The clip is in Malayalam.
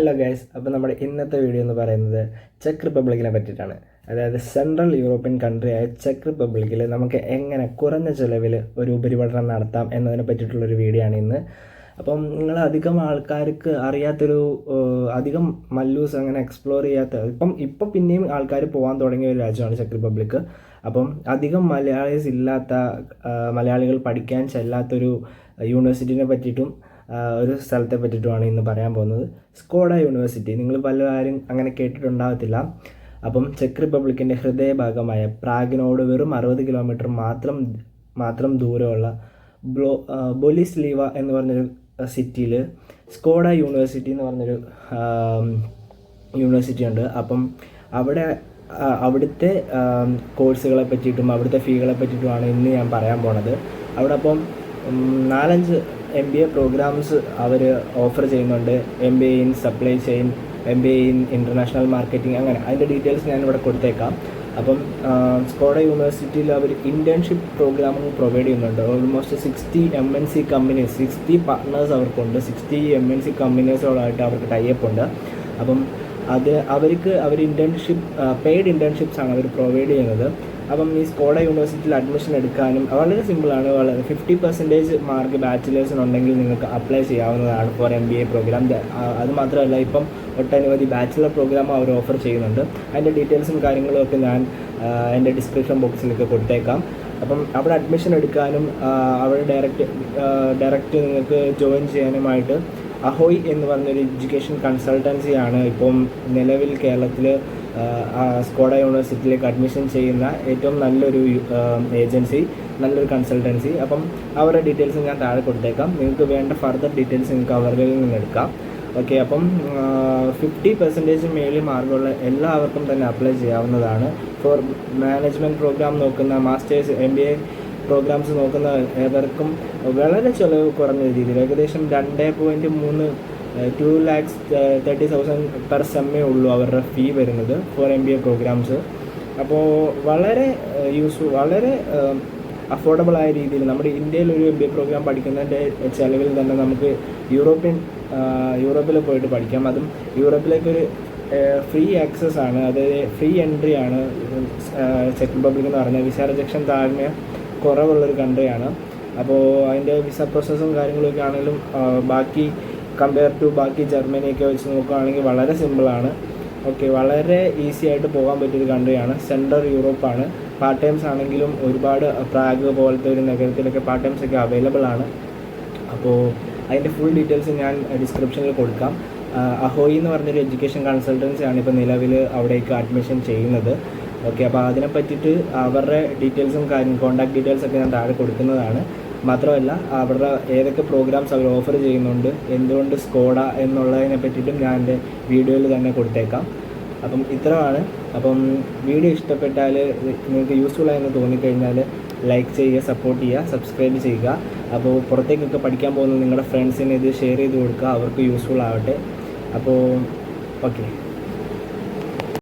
ഹലോ ഗൈസ് അപ്പോൾ നമ്മുടെ ഇന്നത്തെ വീഡിയോ എന്ന് പറയുന്നത് ചെക്ക് റിപ്പബ്ലിക്കിനെ പറ്റിയിട്ടാണ്. അതായത് സെൻട്രൽ യൂറോപ്യൻ കൺട്രിയായ ചെക്ക് റിപ്പബ്ലിക്കിൽ നമുക്ക് എങ്ങനെ കുറഞ്ഞ ചിലവിൽ ഒരു ഉപരിപഠനം നടത്താം എന്നതിനെ പറ്റിയിട്ടുള്ളൊരു വീഡിയോ ആണ് ഇന്ന്. അപ്പം നിങ്ങൾ അധികം ആൾക്കാർക്ക് അറിയാത്തൊരു അധികം മല്ലൂസ് അങ്ങനെ എക്സ്പ്ലോർ ചെയ്യാത്ത ഇപ്പം ഇപ്പം പിന്നെയും ആൾക്കാർ പോകാൻ തുടങ്ങിയ ഒരു രാജ്യമാണ് ചെക്ക് റിപ്പബ്ലിക് അപ്പം അധികം മലയാളീസ് ഇല്ലാത്ത മലയാളികൾ പഠിക്കാൻ ചെല്ലാത്തൊരു യൂണിവേഴ്സിറ്റിനെ പറ്റിയിട്ടും ഒരു സ്ഥലത്തെ പറ്റിയിട്ടുമാണ് ഇന്ന് പറയാൻ പോകുന്നത്. സ്കോഡ യൂണിവേഴ്സിറ്റി നിങ്ങൾ പലരും അങ്ങനെ കേട്ടിട്ടുണ്ടാകത്തില്ല. അപ്പം ചെക്ക് റിപ്പബ്ലിക്കിന്റെ ഹൃദയഭാഗമായ പ്രാഗിനോട് വെറും അറുപത് കിലോമീറ്റർ മാത്രം മാത്രം ദൂരമുള്ള ബ്ലോ ബൊലിസ്ലീവ എന്ന് പറഞ്ഞൊരു സിറ്റിയിൽ സ്കോഡ യൂണിവേഴ്സിറ്റി എന്ന് പറഞ്ഞൊരു യൂണിവേഴ്സിറ്റി ഉണ്ട്. അപ്പം അവിടെ അവിടുത്തെ കോഴ്സുകളെ പറ്റിയിട്ടും അവിടുത്തെ ഫീകളെ പറ്റിയിട്ടുമാണ് ഇന്ന് ഞാൻ പറയാൻ പോണത്. അവിടെ അപ്പം നാലഞ്ച് എം ബി എ പ്രോഗ്രാംസ് അവർ ഓഫർ ചെയ്യുന്നുണ്ട്. M B A in supply chain M B A in international marketing അങ്ങനെ. അതിന്റെ ഡീറ്റെയിൽസ് ഞാൻ ഇവിടെ കൊടുത്തേക്കാം. അപ്പം സ്കോഡ യൂണിവേഴ്സിറ്റിയിൽ അവർ ഇന്റേൺഷിപ്പ് പ്രോഗ്രാമും പ്രൊവൈഡ് ചെയ്യുന്നുണ്ട്. Almost sixty M N C companies sixty partners അവർക്കുണ്ട്. സിക്സ്റ്റി എം എൻ സി കമ്പനീസുകളായിട്ട് അവർക്ക് ടൈപ്പ് ഉണ്ട്. അപ്പം അത് അവർക്ക് അവർ ഇന്റേൺഷിപ്പ് പെയ്ഡ് ഇന്റേൺഷിപ്സ് ആണ് അവർ പ്രൊവൈഡ് ചെയ്യുന്നത്. അപ്പം ഈ സ്കോഡ യൂണിവേഴ്സിറ്റിയിൽ അഡ്മിഷൻ എടുക്കാനും വളരെ സിമ്പിളാണ് വളരെ ഫിഫ്റ്റി പെർസെന്റേജ് മാർക്ക് ബാച്ചിലേഴ്സിനുണ്ടെങ്കിൽ നിങ്ങൾക്ക് അപ്ലൈ ചെയ്യാവുന്നതാണ് for M B A programme അത് മാത്രമല്ല ഇപ്പം ഒട്ടനവധി ബാച്ചിലർ പ്രോഗ്രാം അവർ ഓഫർ ചെയ്യുന്നുണ്ട്. അതിന്റെ ഡീറ്റെയിൽസും കാര്യങ്ങളും ഒക്കെ ഞാൻ എന്റെ ഡിസ്ക്രിപ്ഷൻ ബോക്സിലൊക്കെ കൊടുത്തേക്കാം. അപ്പം അവിടെ അഡ്മിഷൻ എടുക്കാനും അവിടെ ഡയറക്റ്റ് ഡയറക്റ്റ് നിങ്ങൾക്ക് ജോയിൻ ചെയ്യാനുമായിട്ട് അഹോയ് എന്ന് പറഞ്ഞൊരു എഡ്യൂക്കേഷൻ കൺസൾട്ടൻസിയാണ് ഇപ്പം നിലവിൽ കേരളത്തിൽ സ്കോഡ യൂണിവേഴ്സിറ്റിയിലേക്ക് അഡ്മിഷൻ ചെയ്യുന്ന ഏറ്റവും നല്ലൊരു ഏജൻസി നല്ലൊരു കൺസൾട്ടൻസി. അപ്പം അവരുടെ ഡീറ്റെയിൽസ് ഞാൻ താഴെ കൊടുത്തേക്കാം. നിങ്ങൾക്ക് വേണ്ട ഫർദർ ഡീറ്റെയിൽസ് നിങ്ങൾക്ക് അവരിൽ നിന്ന് എടുക്കാം. ഓക്കെ അപ്പം ഫിഫ്റ്റി പെർസെന്റേജ് മേളിൽ മാർക്കുള്ള എല്ലാവർക്കും തന്നെ അപ്ലൈ ചെയ്യാവുന്നതാണ്. ഫോർ മാനേജ്മെന്റ് പ്രോഗ്രാം നോക്കുന്ന masters M B A programmes നോക്കുന്ന ഏവർക്കും വളരെ ചിലവ് കുറഞ്ഞ രീതിയിൽ ഏകദേശം രണ്ട് പോയിന്റ് മൂന്ന് two lakhs thirty thousand per സെമ്മേ ഉള്ളൂ അവരുടെ ഫീ വരുന്നത് for M B A programmes അപ്പോൾ വളരെ യൂസ് വളരെ അഫോർഡബിൾ ആയ രീതിയിൽ നമ്മുടെ ഇന്ത്യയിൽ ഒരു എം ബി എ പ്രോഗ്രാം പഠിക്കുന്നതിന്റെ ചിലവിൽ തന്നെ നമുക്ക് യൂറോപ്യൻ യൂറോപ്പിൽ പോയിട്ട് പഠിക്കാം. അതും യൂറോപ്പിലേക്കൊരു ഫ്രീ ആക്സസ് ആണ്. അതായത് ഫ്രീ എൻട്രി ആണ്. ചെക്ക് റിപ്പബ്ലിക് എന്ന് പറഞ്ഞാൽ വിസ റിജക്ഷൻ കുറവുള്ളൊരു കൺട്രിയാണ് അപ്പോൾ അതിന്റെ വിസ പ്രോസസ്സും കാര്യങ്ങളൊക്കെ ആണെങ്കിലും ബാക്കി കമ്പയർ ടു ബാക്കി ജർമ്മനിയൊക്കെ വെച്ച് നോക്കുകയാണെങ്കിൽ വളരെ സിമ്പിളാണ് ഓക്കെ വളരെ ഈസി ആയിട്ട് പോകാൻ പറ്റിയൊരു കൺട്രിയാണ് സെൻട്രൽ യൂറോപ്പാണ് പാർട്ട് ടൈംസ് ആണെങ്കിലും ഒരുപാട് പ്രാഗ് പോലത്തെ ഒരു നഗരത്തിലൊക്കെ പാർട്ട് ടൈംസ് ഒക്കെ അവൈലബിൾ ആണ്. അപ്പോൾ അതിന്റെ ഫുൾ ഡീറ്റെയിൽസ് ഞാൻ ഡിസ്ക്രിപ്ഷനിൽ കൊടുക്കാം. അഹോയി എന്ന് പറഞ്ഞൊരു എഡ്യൂക്കേഷൻ കൺസൾട്ടൻസി ആണ് ഇപ്പോൾ നിലവിൽ അവിടേക്ക് അഡ്മിഷൻ ചെയ്യുന്നത്. ഓക്കെ അപ്പോൾ അതിനെ പറ്റിയിട്ട് അവരുടെ ഡീറ്റെയിൽസും കാര്യം കോൺടാക്ട് ഡീറ്റെയിൽസ് ഒക്കെ ഞാൻ താഴെ കൊടുക്കുന്നതാണ്. മാത്രമല്ല അവരുടെ ഏതൊക്കെ പ്രോഗ്രാംസ് അവർ ഓഫർ ചെയ്യുന്നുണ്ട് എന്തുകൊണ്ട് സ്കോഡ എന്നുള്ളതിനെ പറ്റിയിട്ടും ഞാൻ എന്റെ വീഡിയോയിൽ തന്നെ കൊടുത്തേക്കാം. അപ്പം ഇത്രയാണ്. അപ്പം വീഡിയോ ഇഷ്ടപ്പെട്ടാൽ നിങ്ങൾക്ക് യൂസ്ഫുൾ ആയെന്ന് തോന്നിക്കഴിഞ്ഞാൽ ലൈക്ക് ചെയ്യുക സപ്പോർട്ട് ചെയ്യുക സബ്സ്ക്രൈബ് ചെയ്യുക. അപ്പോൾ പുറത്തേക്കൊക്കെ പഠിക്കാൻ പോകുന്ന നിങ്ങളുടെ ഫ്രണ്ട്സിന് ഇത് ഷെയർ ചെയ്ത് കൊടുക്കുക അവർക്ക് യൂസ്ഫുൾ ആവട്ടെ. അപ്പോൾ ഓക്കെ